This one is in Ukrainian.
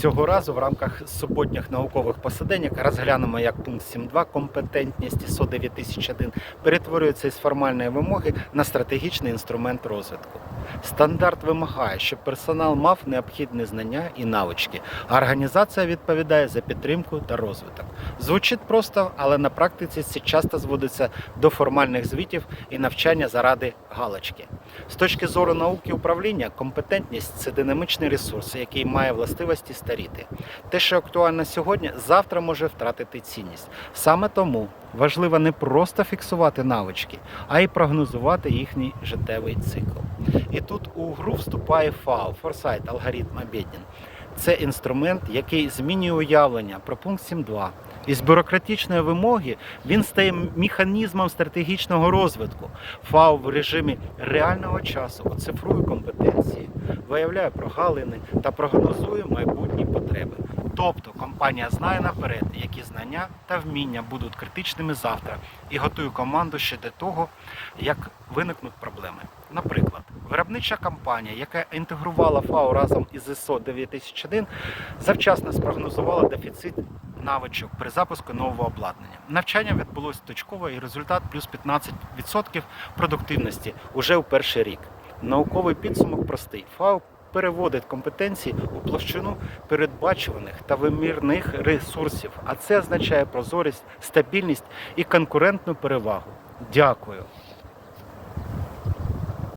Цього разу в рамках суботніх наукових посиденьок розглянемо, як пункт 7.2 компетентність ISO 9001 перетворюється із формальної вимоги на стратегічний інструмент розвитку. Стандарт вимагає, щоб персонал мав необхідні знання і навички, а організація відповідає за підтримку та розвиток. Звучить просто, але на практиці це часто зводиться до формальних звітів і навчання заради галочки. З точки зору науки управління, компетентність це динамічний ресурс, який має властивості старіти. Те, що актуально сьогодні, завтра може втратити цінність. Саме тому важливо не просто фіксувати навички, а й прогнозувати їхній життєвий цикл. І тут у гру вступає FAO – Foresight алгоритм об'єднань. Це інструмент, який змінює уявлення про пункт 7.2. Із бюрократичної вимоги він стає механізмом стратегічного розвитку. ФАО в режимі реального часу оцифрує компетенції, виявляє прогалини та прогнозує майбутні потреби. Тобто компанія знає наперед, які знання та вміння будуть критичними завтра, і готує команду ще до того, як виникнуть проблеми. Наприклад, виробнича компанія, яка інтегрувала ФАО разом із ISO 9001, завчасно спрогнозувала дефіцит навичок при запуску нового обладнання. Навчання відбулося точково і результат плюс 15% продуктивності уже у перший рік. Науковий підсумок простий. ФАО переводить компетенції у площину передбачуваних та вимірних ресурсів, а це означає прозорість, стабільність і конкурентну перевагу. Дякую.